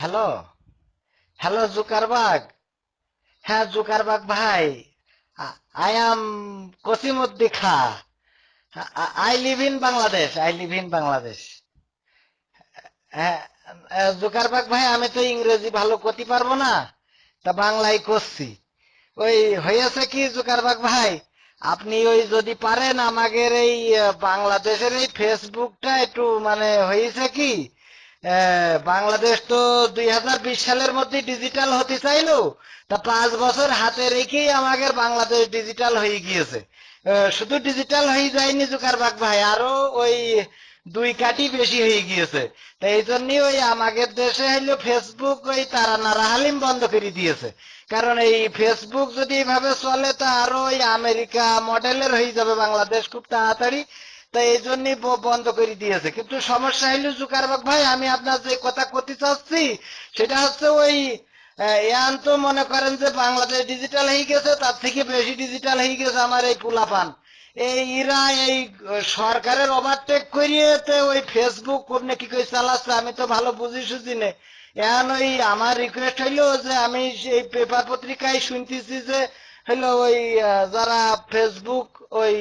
Hello? Hello, জুকারবাগ। হ্যাঁ Zuckerberg ভাই। I am Kasimuddi Khan I live in Bangladesh, I live in Bangladesh. হ্যাঁ Zuckerberg ভাই, আমি তো ইংরেজি ভালো করতে পারব না, তা বাংলায় করছি। ওই হয়েছে কি, জুকারবাগ ভাই? আপনি ওই যদি পারেন আমাদের এই বাংলাদেশের এই ফেসবুকটা একটু মানে হয়েছে কি বাংলাদেশ তো দুই হাজার বিশ সালের মধ্যে ডিজিটাল হতে চাইলো। তা পাঁচ বছর হাতে রেখেই আমাদের বাংলাদেশ ডিজিটাল হয়ে গিয়েছে। শুধু ডিজিটাল হয়ে যায়নি জুকারবাগ ভাই, আরও ওই দুই কাটি বেশি হয়ে গিয়েছে। তা এই জন্যই ওই আমাদের দেশে হইল ফেসবুক ওই তারা নারাহালিম বন্ধ করে দিয়েছে। কারণ এই ফেসবুক যদি এইভাবে চলে, তা আরও ওই আমেরিকা মডেলের হয়ে যাবে বাংলাদেশ খুব তাড়াতাড়ি। তা এই জন্যই বন্ধ করে দিয়েছে। কিন্তু সমস্যা হইল জুকারবাগ ভাই আমি আপনার যে কথা করতে চাচ্ছি সেটা হচ্ছে ওই আহ, তো মনে করেন যে বাংলাদেশ ডিজিটাল হয়ে গেছে তার থেকে বেশি ডিজিটাল হয়ে গেছে আমার এই পুলাপান। এই ইরা এই সরকারের ওভারটেক করিয়েতে ওই ফেসবুক কোনে কি করে চালাচ্ছে আমি তো ভালো বুঝি সুঝি নে। এখন ওই আমার রিকোয়েস্ট হইল যে আমি এই পেপার পত্রিকায় শুনতেছি যে হইল ওই যারা ফেসবুক ওই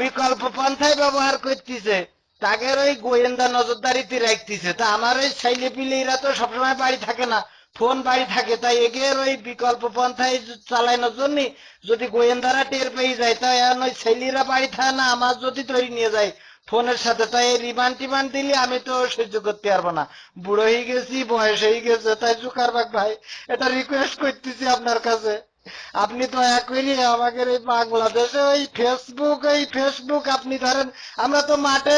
বিকল্প পন্থায় ব্যবহার করতেছে। তাদের ওই গোয়েন্দা নজরদারিতে রাখতেছে। তা আমার ওই ছেলে পিলেরা তো সবসময় বাড়ি থাকে না, ফোন বাড়ি থাকে। তাই এগের ওই বিকল্প পন্থায় চালানোর জন্য যদি গোয়েন্দারা টের পেয়ে যায়, তাই এখন ওই ছেলেরা বাড়ি থাকে না, আমার যদি ধরে নিয়ে যায় ফোনের সাথে। তাই এই রিমান্ড টিমান্ড দিলে আমি তো সহ্য করতে পারব না। বুড়ো হয়ে গেছি, বয়স হয়ে গেছে, তাই জুকারবাগ ভাই, এটা রিকোয়েস্ট করতেছি আপনার কাছে। আপনি দয়া করে আমাদের এই বাংলাদেশে ওই ফেসবুক এই ফেসবুক আপনি ধরেন, আমরা তো মাঠে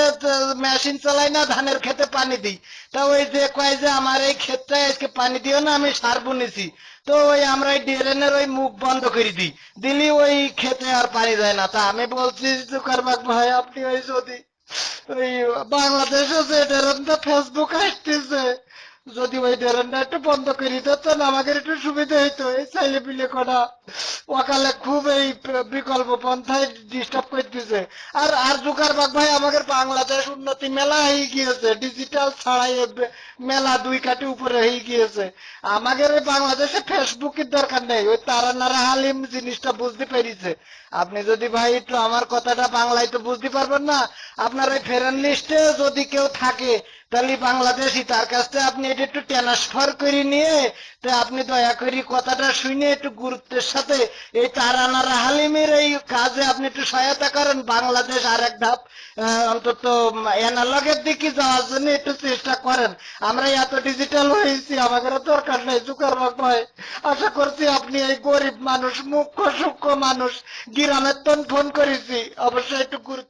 মেশিন চালাই না, ধানের খেতে পানি দিই। তা ওই যে কয় যে আমার এই ক্ষেতটায় আজকে পানি দিও না, আমি সার বুনেছি তো ওই আমরা এই ড্রেনের ওই মুখ বন্ধ করে দিই। দিলি ওই খেতে আর পানি যায় না। তা আমি বলছি জুকারবাগ ভাই, আপনি ওই যদি ওই বাংলাদেশে যে ফেসবুক আসতেছে যদি ওই ড্রেনটা একটু বন্ধ করে দিতেন আমাদের একটু সুবিধা হইতো। এই ছেলে পিলে কটা, ওকালে খুব এই বিকল্প পন্থায় ডিস্টার্ব করতেছে। আর আর জুকারবাগ ভাই আমাদের বাংলাদেশ উন্নতি মেলা হয়ে গিয়েছে। ডিজিটাল ছাড়াই মেলা দুই কাটি উপরে হয়ে গিয়েছে। আমাদের বাংলাদেশে ফেসবুকের দরকার নেই। ওই তারা নারা হালিম জিনিসটা বুঝতে পেরেছে। আপনি যদি ভাই একটু আমার কথাটা বাংলায় তো বুঝতে পারবেন না আপনার ওই ফেরেন লিস্টে যদি কেউ থাকে, তাহলে বাংলাদেশি, তার কাছ আপনি এটা একটু ট্রান্সফার করে নিয়ে, তো আপনি দয়া করে কথাটা শুনে একটু গুরুত্বের সাথে এই তারানারা হালিমের এই কাজে আপনি একটু সহায়তা করেন। বাংলাদেশ আর এক ধাপ অন্তত অ্যানালগের দিকে যাওয়ার জন্য একটু চেষ্টা করেন। আমরা এত ডিজিটাল হয়েছি আমাদের দরকার নেই জুকারবাগ ভাই আশা করছি আপনি এই গরিব মানুষ, মুখ্য, সূক্ষ্ম মানুষ, গ্রামের তন ফোন করেছি। অবশ্যই একটু গুরুত্বের সাথে